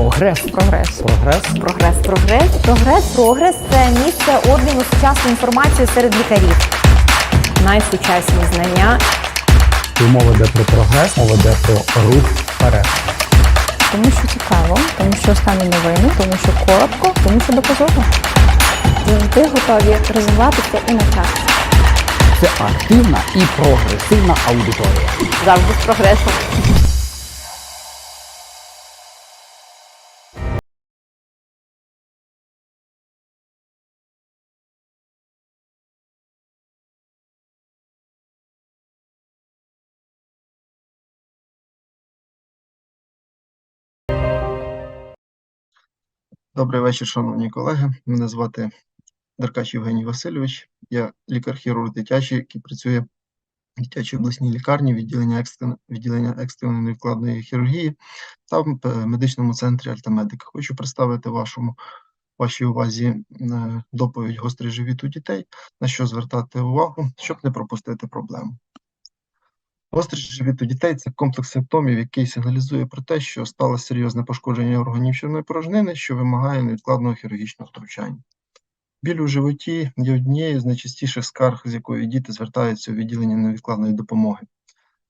Прогрес. Прогрес. Прогрес. Прогрес, прогрес, прогрес, прогрес це місце обміну сучасною інформацією серед лікарів. Найсучасні знання, І мова йде про прогрес, мова йде про рух вперед. Тому що цікаво, тому що останні новини, тому що коротко, тому що доказово. Завжди готові розвиватися і навчатися. Це активна і прогресивна аудиторія. завжди з прогресом. Добрий вечір, шановні колеги. Мене звати Деркач Євгеній Васильович. Я лікар-хірург дитячий, який працює в дитячій обласній лікарні, відділення, екстрен... відділення екстреної невідкладної хірургії та в е, медичному центрі Альтамедик. Хочу представити вашому вашій увазі е, доповідь гострий живіт у дітей, на що звертати увагу, щоб не пропустити проблему. Гострий живіт у дітей це комплекс симптомів, який сигналізує про те, що сталося серйозне пошкодження органів щільної порожнини, що вимагає невідкладного хірургічного втручання. Біль у животі є однією з найчастіших скарг, з якою діти звертаються у відділення невідкладної допомоги.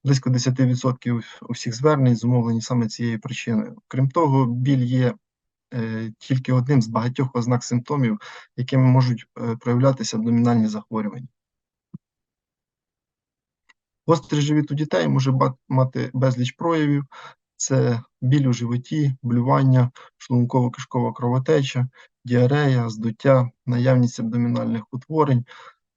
Близько 10% усіх звернень зумовлені саме цією причиною. Крім того, біль є е, тільки одним з багатьох ознак симптомів, якими можуть е, проявлятися абдомінальні захворювання. Гострий живіт у дітей може мати безліч проявів. Це біль у животі, блювання, шлунково-кишкова кровотеча, діарея, здуття, наявність абдомінальних утворень,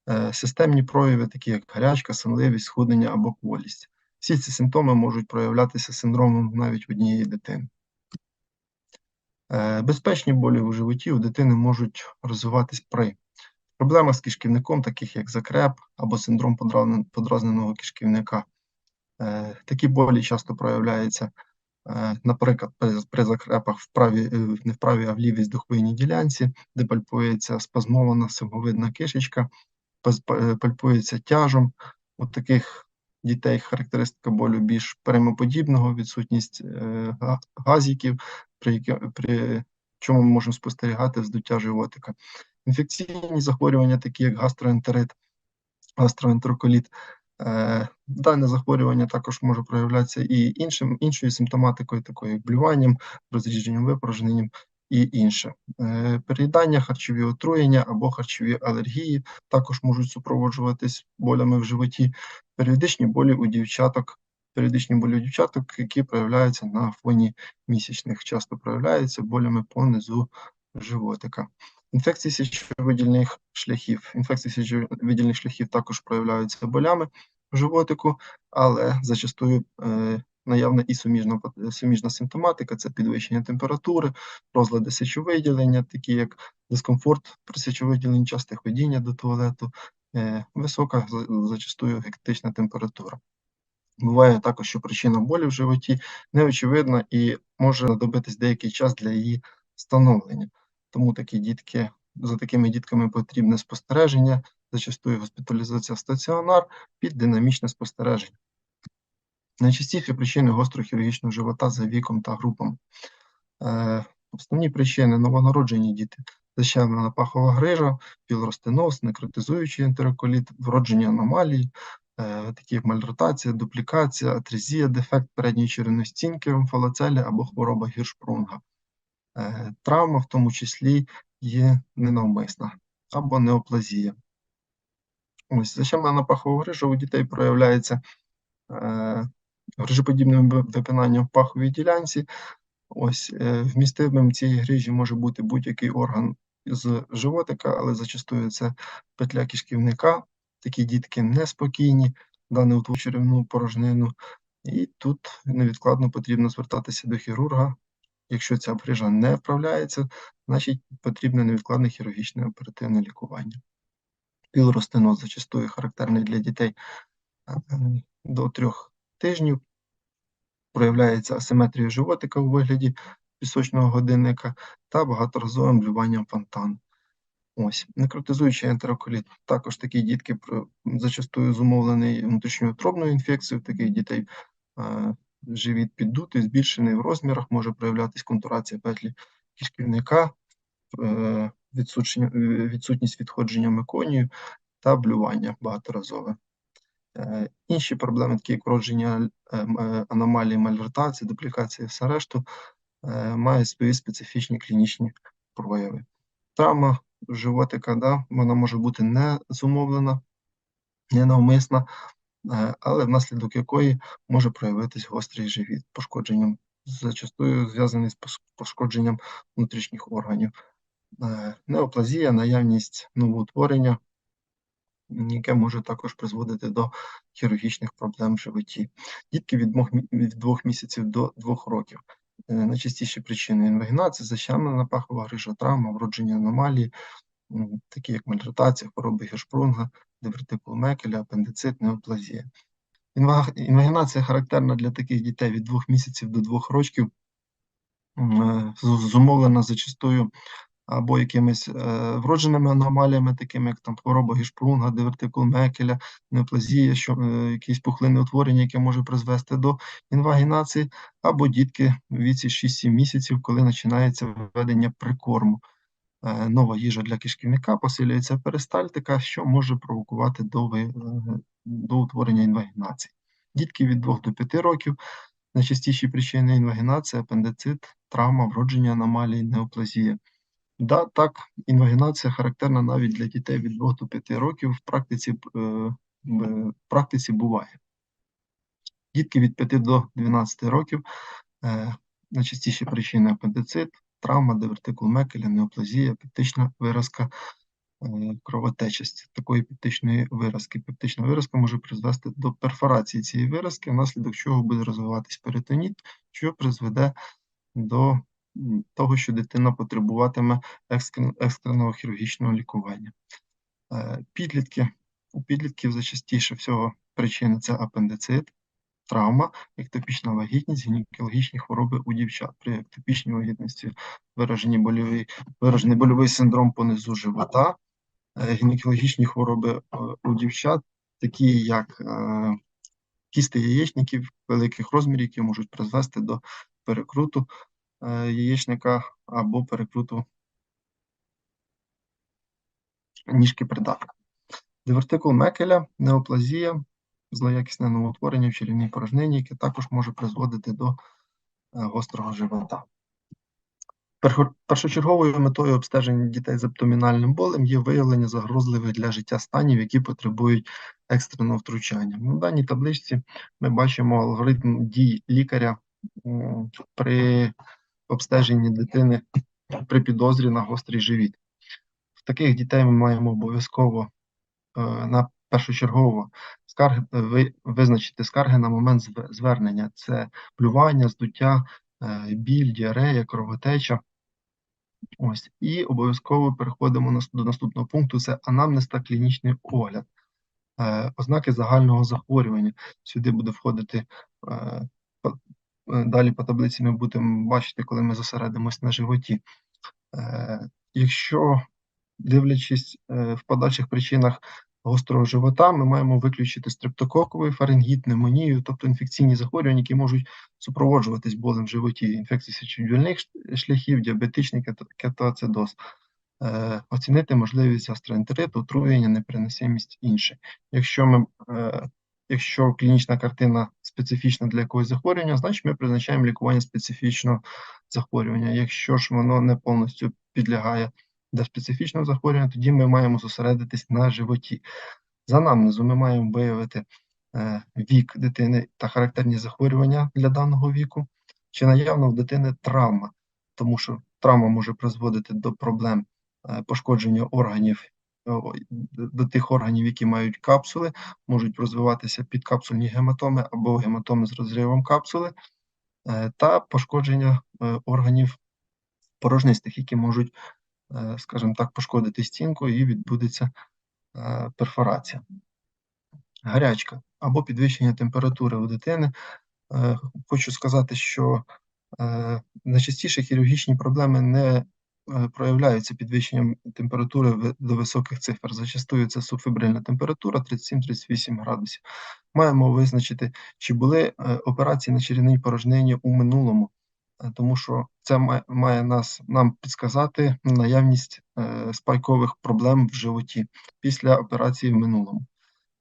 е, системні прояви, такі як гарячка, сонливість, схуднення або кволість. Всі ці симптоми можуть проявлятися синдромом навіть однієї дитини. Е, Безпечні болі у животі у дитини можуть розвиватись при проблемах з кишківником, таких як закреп або синдром подразненого кишківника. Е, Такі болі часто проявляються, е, наприклад, при, закрепах в правій, е, не в правій, а в лівій здохвийній ділянці, де пальпується спазмована симговидна кишечка, пальпується тяжом. У таких дітей характеристика болю більш перемоподібного, відсутність газіків, при, при чому ми можемо спостерігати вздуття животика. Інфекційні захворювання, такі як гастроентерит, гастроентероколіт, Е, Дане захворювання також може проявлятися і іншим, іншою симптоматикою, такою як блюванням, розрідженням випорожненням і інше. Е, Переїдання, харчові отруєння або харчові алергії також можуть супроводжуватись болями в животі. Періодичні болі у дівчаток, періодичні болі у дівчаток, які проявляються на фоні місячних, часто проявляються болями понизу животика. Інфекції сечовидільних шляхів. Інфекції сечовидільних шляхів також проявляються болями в животику, але зачастую е, наявна і суміжна, суміжна симптоматика це підвищення температури, розлади сечовиділення, такі як дискомфорт при сечовиділенні, часте ходіння до туалету, е, висока зачастую гектична температура. Буває також, що причина болі в животі неочевидна і може знадобитись деякий час для її встановлення. Тому такі дітки, за такими дітками потрібне спостереження, зачастую госпіталізація в стаціонар під динамічне спостереження. Найчастіші причини гострого хірургічного живота за віком та групами. Е, Основні причини новонароджені діти, защемлена пахова грижа, пілоростеноз, некротизуючий ентероколіт, вроджені аномалії, е, такі як мальротація, дуплікація, атрезія, дефект передньої черевної стінки, омфалоцелі або хвороба гіршпрунга. Е, Травма в тому числі є ненавмисна або неоплазія. Ось защемлена пахова грижа у дітей проявляється е, грижеподібним ви- випинанням в паховій ділянці. Ось е, вмістимим цієї грижі може бути будь-який орган з животика, але зачастую це петля кишківника. Такі дітки неспокійні, дане утворює черевну порожнину, і тут невідкладно потрібно звертатися до хірурга. Якщо ця грижа не вправляється, значить потрібне невідкладне хірургічне оперативне лікування. Пілоростеноз зачастую характерний для дітей е, до трьох тижнів. Проявляється асиметрія животика у вигляді пісочного годинника та багаторазовим блюванням фонтану. Ось, некротизуючий ентероколіт. Також такі дітки зачастую зумовлений внутрішньоутробною інфекцією. Таких дітей е, живіт піддутий, збільшений в розмірах, може проявлятись контурація петлі кишківника, е, відсутні- відсутність відходження меконію та блювання багаторазове. Е, Інші проблеми, такі як вродження е, аномалії мальвертації, дуплікації все решту, мають свої специфічні клінічні прояви. Травма животика, да, вона може бути не зумовлена, ненавмисна, е, але внаслідок якої може проявитись гострий живіт, пошкодженням, зачастую зв'язаний з пошкодженням внутрішніх органів. Е, Неоплазія, наявність новоутворення, яке може також призводити до хірургічних проблем в животі. Дітки від двох, від двох місяців до двох років. Е, Найчастіші причини інвагінації, защемлена пахова грижа, травма, вродження аномалії, такі як мальтратація, хвороби Гершпрунга, дивертикул Мекеля, апендицит, неоплазія. Інвагінація характерна для таких дітей від двох місяців до двох років, е, зумовлена зачастую або якимись е, вродженими аномаліями, такими як там хвороба Гішпрунга, дивертикул Мекеля, неоплазія, що е, якісь пухлинне утворення, яке може призвести до інвагінації, або дітки в віці 6-7 місяців, коли починається введення прикорму. Е, Нова їжа для кишківника, посилюється перистальтика, що може провокувати е, до утворення інвагінації. Дітки від 2 до 5 років найчастіші причини інвагінації, апендицит, травма, вродження аномалій, неоплазія. Да, так, інвагінація характерна навіть для дітей від 2 до 5 років. В практиці, е, в практиці буває. Дітки від 5 до 12 років найчастіші причини апендицит, травма, дивертикул Мекеля, неоплазія, пептична виразка, е, кровотечість такої пептичної виразки. Пептична виразка може призвести до перфорації цієї виразки, внаслідок чого буде розвиватись перитоніт, що призведе до того, що дитина потребуватиме екстреного хірургічного лікування. Е, Підлітки. У підлітків зачастіше всього причини це апендицит, травма, ектопічна вагітність, гінекологічні хвороби у дівчат. При ектопічній вагітності виражені больовий, виражений больовий синдром понизу живота, е, гінекологічні хвороби е, у дівчат, такі як е, кісти яєчників великих розмірів, які можуть призвести до перекруту яєчника або перекруту ніжки придатка. Дивертикул Мекеля, неоплазія, злоякісне новоутворення в черевній порожнині, яке також може призводити до е, гострого живота. Першочерговою метою обстеження дітей з абдомінальним болем є виявлення загрозливих для життя станів, які потребують екстреного втручання. На даній табличці ми бачимо алгоритм дій лікаря при обстеженні дитини при підозрі на гострий живіт. В таких дітей ми маємо обов'язково е, на першочергово скарги ви, визначити скарги на момент звернення. Це плювання, здуття, е, біль, діарея, кровотеча. Ось і обов'язково переходимо до наступного пункту: це анамнез та клінічний огляд. Е, Ознаки загального захворювання. Сюди буде входити е, е, далі по таблиці. Ми будемо бачити, коли ми зосередимось на животі. Е, Якщо дивлячись е, в подальших причинах гострого живота, ми маємо виключити стрептококовий фарингіт, пневмонію, тобто інфекційні захворювання, які можуть супроводжуватись болем в животі, інфекції сечовидільних ш- шляхів, діабетичний кето- кетоацидоз. Е, Оцінити можливість гастроентериту, отруєння, непереносимість інше. Якщо ми е, Якщо клінічна картина специфічна для якогось захворювання, значить ми призначаємо лікування специфічного захворювання. Якщо ж воно не повністю підлягає для специфічного захворювання, тоді ми маємо зосередитись на животі. За анамнезу ми маємо виявити е, вік дитини та характерні захворювання для даного віку, чи наявно в дитини травма, тому що травма може призводити до проблем е, пошкодження органів до до тих органів, які мають капсули, можуть розвиватися підкапсульні гематоми або гематоми з розривом капсули, е, та пошкодження е, органів порожнистих, які можуть, е, скажімо так, пошкодити стінку і відбудеться е, перфорація. Гарячка або підвищення температури у дитини. Е, Хочу сказати, що е, найчастіше хірургічні проблеми не е, проявляються підвищенням температури до високих цифр. Зачастую це субфебрильна температура 37-38 градусів. Маємо визначити, чи були е, операції на черевній порожнині у минулому, е, тому що це має, нас нам підсказати наявність е, спайкових проблем в животі після операції в минулому.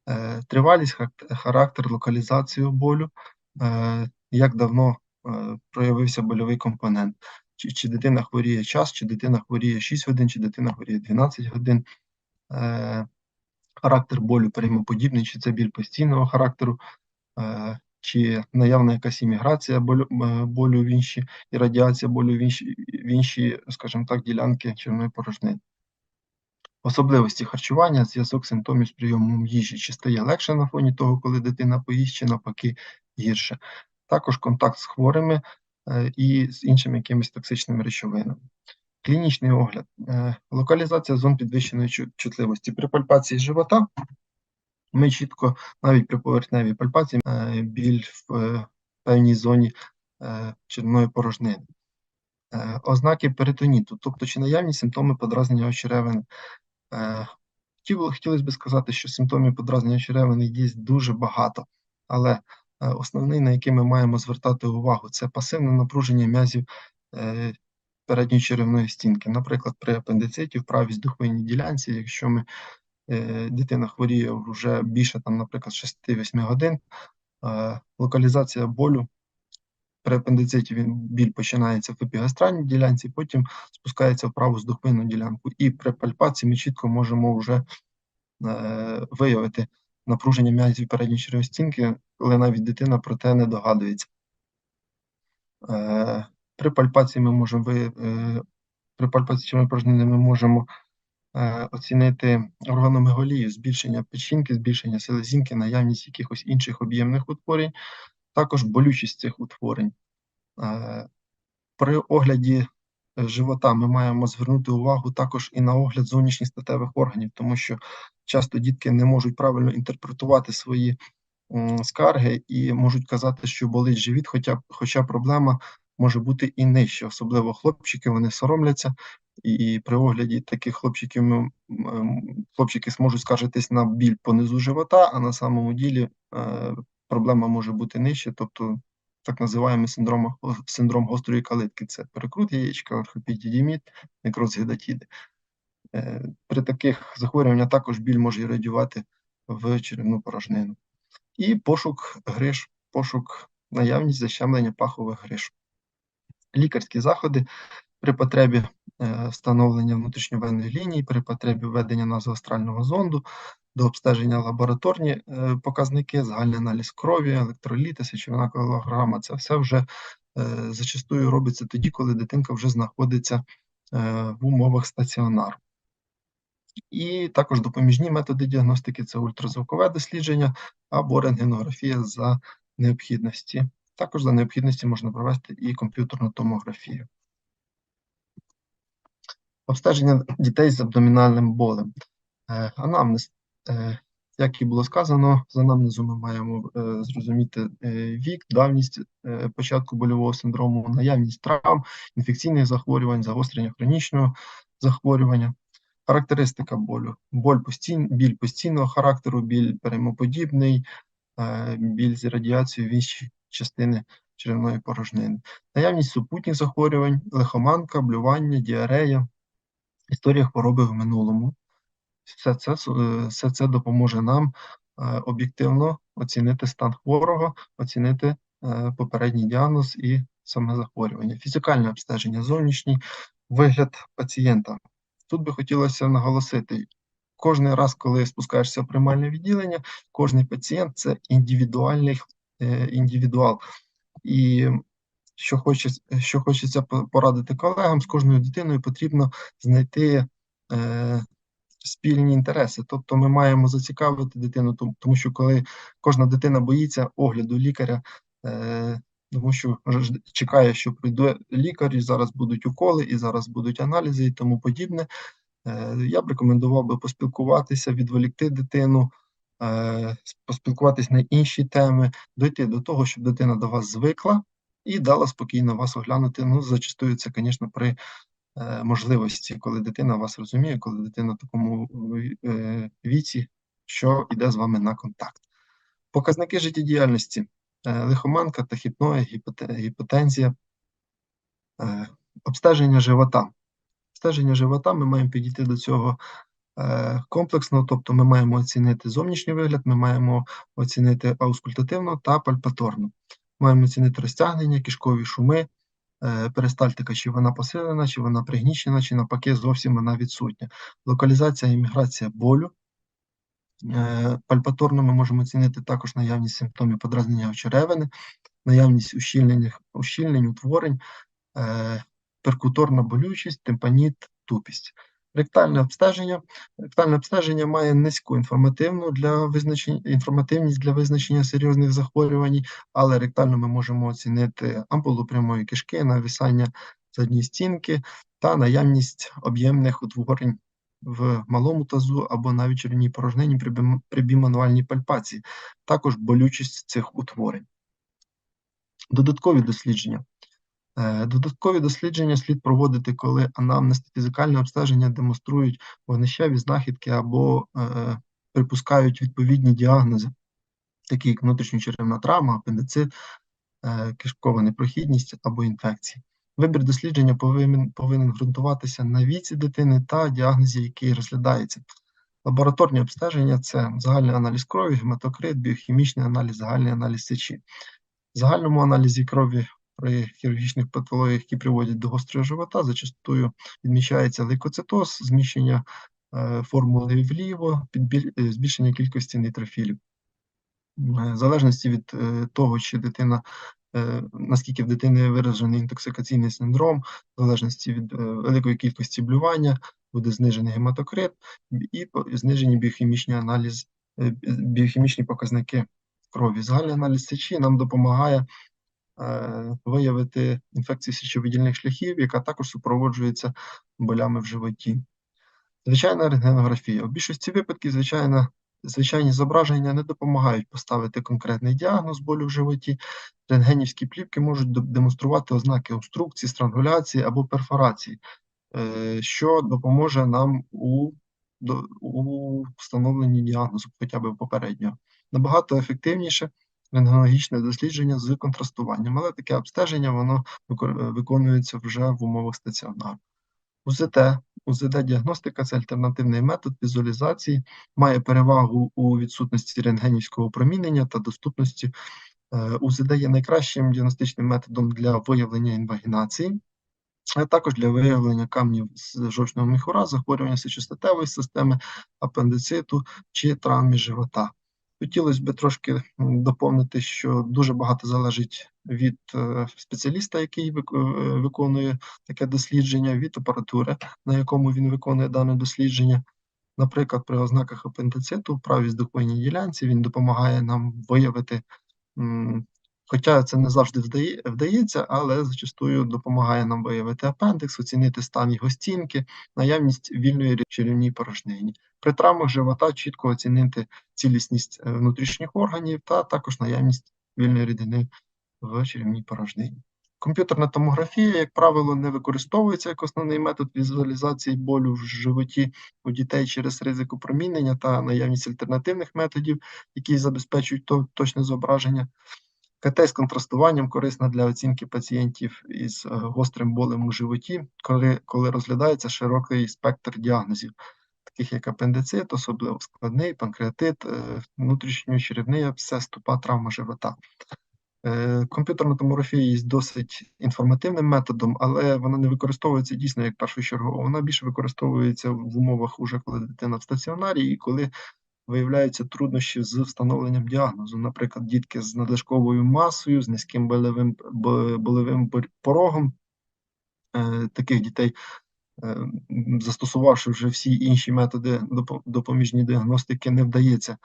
Е, Тривалість, характер, локалізацію болю, е, як давно е, проявився больовий компонент. Чи, чи дитина хворіє час, чи дитина хворіє 6 годин, чи дитина хворіє 12 годин. Е, Характер болю переймоподібний, чи це біль постійного характеру, е, чи наявна якась імміграція болю, е, болю в інші і радіація болю в інші, в інші, скажімо так, ділянки червоної порожнини. Особливості харчування, зв'язок симптомів з прийомом їжі, чи стає легше на фоні того, коли дитина поїсть, чи навпаки гірше. Також контакт з хворими е, і з іншими якимись токсичними речовинами. Клінічний огляд. Е, Локалізація зон підвищеної чутливості. При пальпації живота ми чітко, навіть при поверхневій пальпації, е, біль в е, певній зоні е, червоної порожнини. Ознаки перитоніту, тобто чи наявні симптоми подразнення очеревини. Хотілося б сказати, що симптомів подразнення черевини є дуже багато, але основний, на який ми маємо звертати увагу, це пасивне напруження м'язів передньої черевної стінки. Наприклад, при апендициті в правій здуховинній ділянці, якщо ми, дитина хворіє вже більше, там, наприклад, 6-8 годин, е, локалізація болю при апендициті він біль починається в епігастральній ділянці, потім спускається в праву здуховинну ділянку. І при пальпації ми чітко можемо вже е, виявити напруження м'язів передньої черевної стінки, коли навіть дитина про те не догадується. Е, при пальпації ми можемо ви, е, при пальпації ми можемо е, оцінити органомегалію, збільшення печінки, збільшення селезінки, наявність якихось інших об'ємних утворень, також болючість цих утворень. Е, При огляді живота ми маємо звернути увагу також і на огляд зовнішніх статевих органів, тому що часто дітки не можуть правильно інтерпретувати свої скарги і можуть казати, що болить живіт, хоча, хоча проблема може бути і нижче, особливо хлопчики, вони соромляться, і при огляді таких хлопчиків ми, хлопчики зможуть скаржитись на біль понизу живота, а на самому ділі е, проблема може бути нижче, тобто так називаємо синдром, синдром гострої калитки. Це перекрут яєчка, орхопідідіміт, некроз гедатіди. Е, При таких захворюваннях також біль може радіювати в черевну порожнину. І пошук гриж, пошук наявність защемлення пахових гриж. Лікарські заходи при потребі е, встановлення внутрішньовенної лінії, при потребі введення назоастрального зонду, до обстеження лабораторні е, показники, загальний аналіз крові, електроліти, сечовина колограма. Це все вже е, зачастую робиться тоді, коли дитинка вже знаходиться в умовах стаціонару. І також допоміжні методи діагностики це ультразвукове дослідження або рентгенографія за необхідності. Також за необхідності можна провести і комп'ютерну томографію. Обстеження дітей з абдомінальним болем. Е, Анамнез. Е, Як і було сказано, з анамнезу ми маємо е, зрозуміти вік, давність початку больового синдрому, наявність травм, інфекційних захворювань, загострення хронічного захворювання. Характеристика болю. Боль постійн, біль постійного характеру, біль переймоподібний, е, біль з радіацією в інші частини черевної порожнини. Наявність супутніх захворювань, лихоманка, блювання, діарея, історія хвороби в минулому. Все це, е, все це допоможе нам е, об'єктивно оцінити стан хворого, оцінити е, попередній діагноз і саме захворювання. Фізикальне обстеження, зовнішній вигляд пацієнта. Тут би хотілося наголосити, кожен раз, коли спускаєшся в приймальне відділення, кожний пацієнт це індивідуальний індивідуал. І що хочеться, що хочеться по- порадити колегам, з кожною дитиною потрібно знайти е, спільні інтереси. Тобто ми маємо зацікавити дитину, тому, що коли кожна дитина боїться огляду лікаря, е, тому що чекає, що прийде лікар, і зараз будуть уколи, і зараз будуть аналізи і тому подібне. Е, Я б рекомендував би поспілкуватися, відволікти дитину, е, поспілкуватись на інші теми, дойти до того, щоб дитина до вас звикла і дала спокійно вас оглянути. Ну, зачастую це, звісно, при е, можливості, коли дитина вас розуміє, коли дитина в такому е, віці, що йде з вами на контакт. Показники життєдіяльності, е, лихоманка, тахіпноя, гіпоте- гіпотензія, е, обстеження живота. Обстеження живота ми маємо підійти до цього е, комплексно, тобто ми маємо оцінити зовнішній вигляд, ми маємо оцінити аускультативно та пальпаторно. Маємо оцінити розтягнення, кишкові шуми, е, перистальтика, чи вона посилена, чи вона пригнічена, чи навпаки зовсім вона відсутня. Локалізація і міграція болю. Е, Пальпаторно ми можемо оцінити також наявність симптомів подразнення очеревини, наявність ущільнень, утворень, е, перкуторна болючість, тимпаніт, тупість. Ректальне обстеження. Ректальне обстеження має низьку інформативну для визначення, інформативність для визначення серйозних захворювань, але ректально ми можемо оцінити ампулу прямої кишки, нависання задньої стінки та наявність об'ємних утворень в малому тазу або навіть червній порожнині при бімануальній пальпації, також болючість цих утворень. Додаткові дослідження. Е, Додаткові дослідження слід проводити, коли анамнез та фізикальне обстеження демонструють вогнищеві знахідки або е, припускають відповідні діагнози, такі як внутрішньочеревна травма, апендицит, е, кишкова непрохідність або інфекції. Вибір дослідження повинен, повинен ґрунтуватися на віці дитини та діагнозі, який розглядається. Лабораторні обстеження це загальний аналіз крові, гематокрит, біохімічний аналіз, загальний аналіз сечі. В загальному аналізі крові при хірургічних патологіях, які приводять до гострого живота, зачастую відмічається лейкоцитоз, зміщення е, формули вліво, е, збільшення кількості нейтрофілів. Е, В залежності від того, чи дитина, наскільки в дитини виражений інтоксикаційний синдром, в залежності від великої кількості блювання, буде знижений гематокрит і знижені біохімічні аналіз, біохімічні показники крові. Загальний аналіз сечі нам допомагає виявити інфекцію сечовидільних шляхів, яка також супроводжується болями в животі. Звичайна рентгенографія. У більшості випадків, звичайна, звичайні зображення не допомагають поставити конкретний діагноз болю в животі. Рентгенівські плівки можуть демонструвати ознаки обструкції, странгуляції або перфорації, е, що допоможе нам у, у встановленні діагнозу, хоча б попереднього. Набагато ефективніше рентгенологічне дослідження з контрастуванням, але таке обстеження воно виконується вже в умовах стаціонару. УЗТ. УЗД-діагностика це альтернативний метод візуалізації, має перевагу у відсутності рентгенівського опромінення та доступності. Е, УЗД є найкращим діагностичним методом для виявлення інвагінації, а також для виявлення камнів з жовчного міхура, захворювання сечостатевої системи, апендициту чи травми живота. Хотілося б трошки доповнити, що дуже багато залежить від е, спеціаліста, який е, виконує таке дослідження, від апаратури, на якому він виконує дане дослідження. Наприклад, при ознаках апендициту правій здохвойній ділянці він допомагає нам виявити, хоча це не завжди вдає, вдається, але зачастую допомагає нам виявити апендикс, оцінити стан його стінки, наявність вільної черевній порожнині. При травмах живота чітко оцінити цілісність е, внутрішніх органів та також наявність вільної рідини в черевній порожнині. Комп'ютерна томографія, як правило, не використовується як основний метод візуалізації болю в животі у дітей через ризик опромінення та наявність альтернативних методів, які забезпечують точне зображення. КТ з контрастуванням корисна для оцінки пацієнтів із е, гострим болем у животі, коли, коли розглядається широкий спектр діагнозів, таких як апендицит, особливо складний, панкреатит, е, внутрішньочеревний абсцес, тупа травма живота. Е, Комп'ютерна томографія є досить інформативним методом, але вона не використовується дійсно як першочергово. Вона більше використовується в умовах, уже коли дитина в стаціонарі і коли виявляються труднощі з встановленням діагнозу. Наприклад, дітки з надлишковою масою, з низьким болевим, болевим порогом. Е, Таких дітей, е, застосувавши вже всі інші методи допо- допоміжні діагностики, не вдається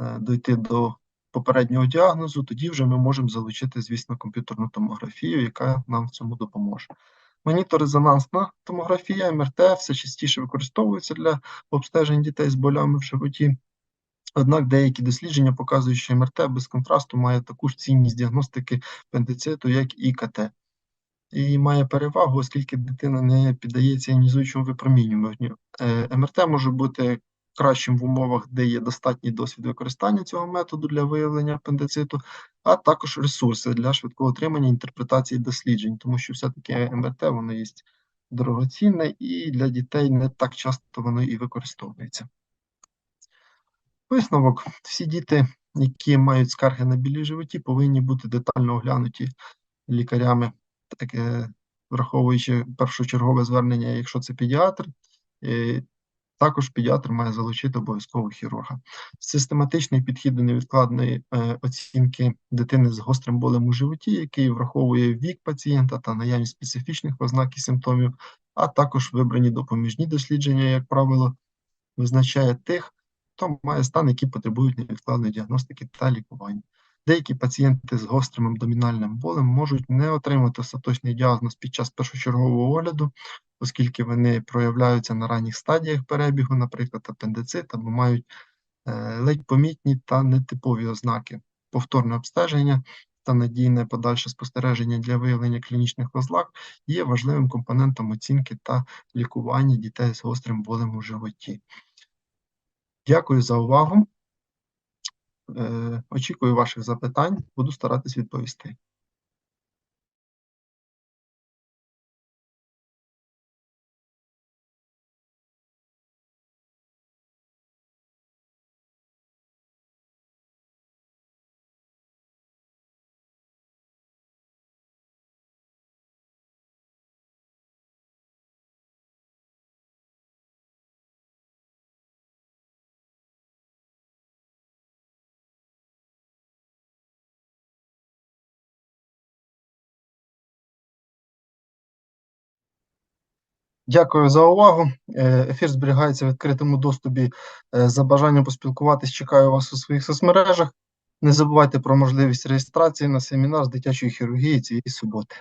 е, дойти до попереднього діагнозу, тоді вже ми можемо залучити, звісно, комп'ютерну томографію, яка нам в цьому допоможе. Магніторезонансна томографія, МРТ все частіше використовується для обстежень дітей з болями в животі. Однак деякі дослідження показують, що МРТ без контрасту має таку ж цінність діагностики апендициту, як і КТ. і має перевагу, оскільки дитина не піддається іонізуючому випромінюванню. Е, МРТ може бути кращим в умовах, де є достатній досвід використання цього методу для виявлення апендициту, а також ресурси для швидкого отримання інтерпретації досліджень, тому що все-таки МРТ воно є дорогоцінне і для дітей не так часто воно і використовується. Висновок. Всі діти, які мають скарги на білі животі, повинні бути детально оглянуті лікарями, таке, враховуючи першочергове звернення, якщо це педіатр, е, також педіатр має залучити обов'язково хірурга. Систематичний підхід до невідкладної е, оцінки дитини з гострим болем у животі, який враховує вік пацієнта та наявність специфічних ознак і симптомів, а також вибрані допоміжні дослідження, як правило, визначає тих, хто має стан, які потребують невідкладної діагностики та лікування. Деякі пацієнти з гострим абдомінальним болем можуть не отримати остаточний діагноз під час першочергового огляду, оскільки вони проявляються на ранніх стадіях перебігу, наприклад, апендицит, або мають е, ледь помітні та нетипові ознаки. Повторне обстеження та надійне подальше спостереження для виявлення клінічних ознак є важливим компонентом оцінки та лікування дітей з гострим болем у животі. Дякую за увагу. Е, Очікую ваших запитань, буду старатись відповісти. Дякую за увагу. Е, Ефір зберігається в відкритому доступі. Е, За бажанням поспілкуватись, чекаю вас у своїх соцмережах. Не забувайте про можливість реєстрації на семінар з дитячої хірургії цієї суботи.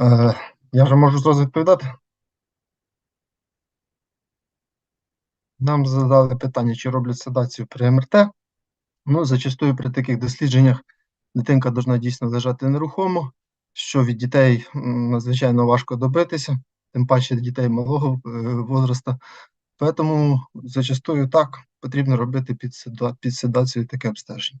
Е, Я вже можу зразу відповідати. Нам задали питання, чи роблять седацію при МРТ. Ну, зачастую при таких дослідженнях дитинка повинна дійсно лежати нерухомо, що від дітей надзвичайно важко добитися, тим паче дітей малого е, возрасту. Тому зачастую так потрібно робити під, седацію таке обстеження.